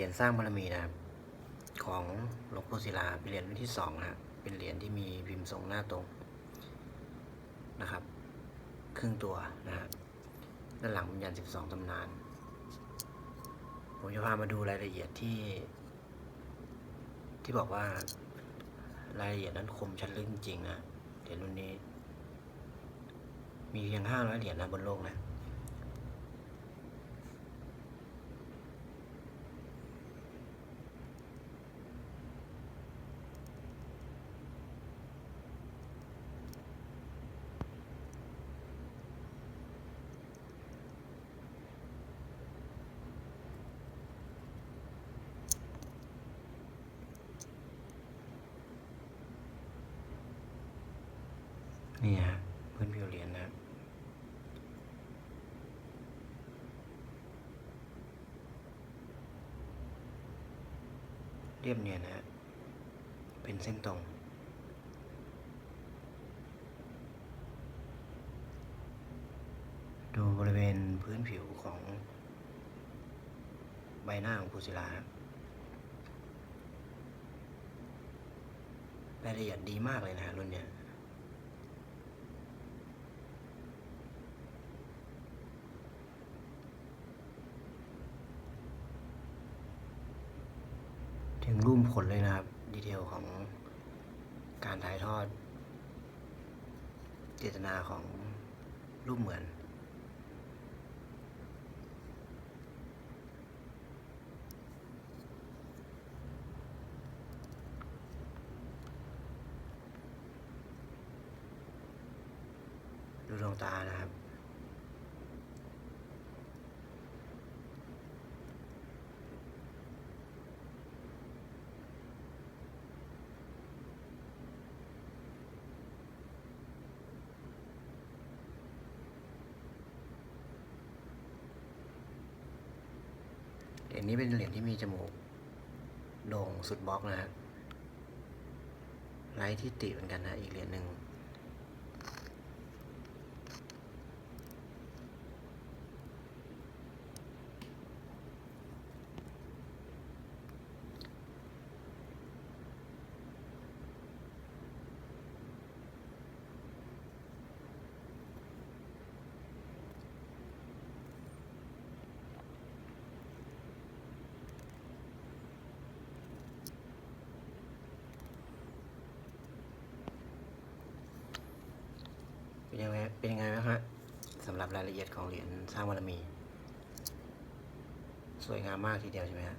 รียญสร้างบารมีนะครับของหลวงปู่ศิลาเป็นเหรียญรุ่นที่สองนะเป็นเหรียญที่มีพิมพ์ทรงหน้าตรงนะครับ ครึ่งตัวนะฮะด้านหลังเป็นยันสิบสองตำนาน ผมจะพามาดูรายละเอียดที่ ที่บอกว่ารายละเอียดนั้นคมชัดลึกจริงๆนะเหรียญรุ่นนี้ มีเพียงห้าร้อยเหรียญนะบนโลกนะ นี่ฮะพื้นผิวเหรียญนะครับเรียบเนียนนะฮะเป็นเส้นตรง ดูบริเวณพื้นผิวของใบหน้าของภูศิลาครับรละเอียดดีมากเลยนะฮะรุ่นเนี้ย ถึงรูปผลเลยนะครับ ดีเทลของการถ่ายทอด เจตนาของรูปเหมือน ดูดวงตานะครับ เหรียญนี้เป็นเหรียญที่มีจมูกโด่งสุดบล็อกนะฮะไร้ที่ติเหมือนกันนะอีกเหรียญหนึ่ง เป็นยังไงเป็นยังไงบ้างฮะสำหรับรายละเอียดของเหรียญสร้างบารมี สวยงามมากทีเดียวใช่ไหมฮะ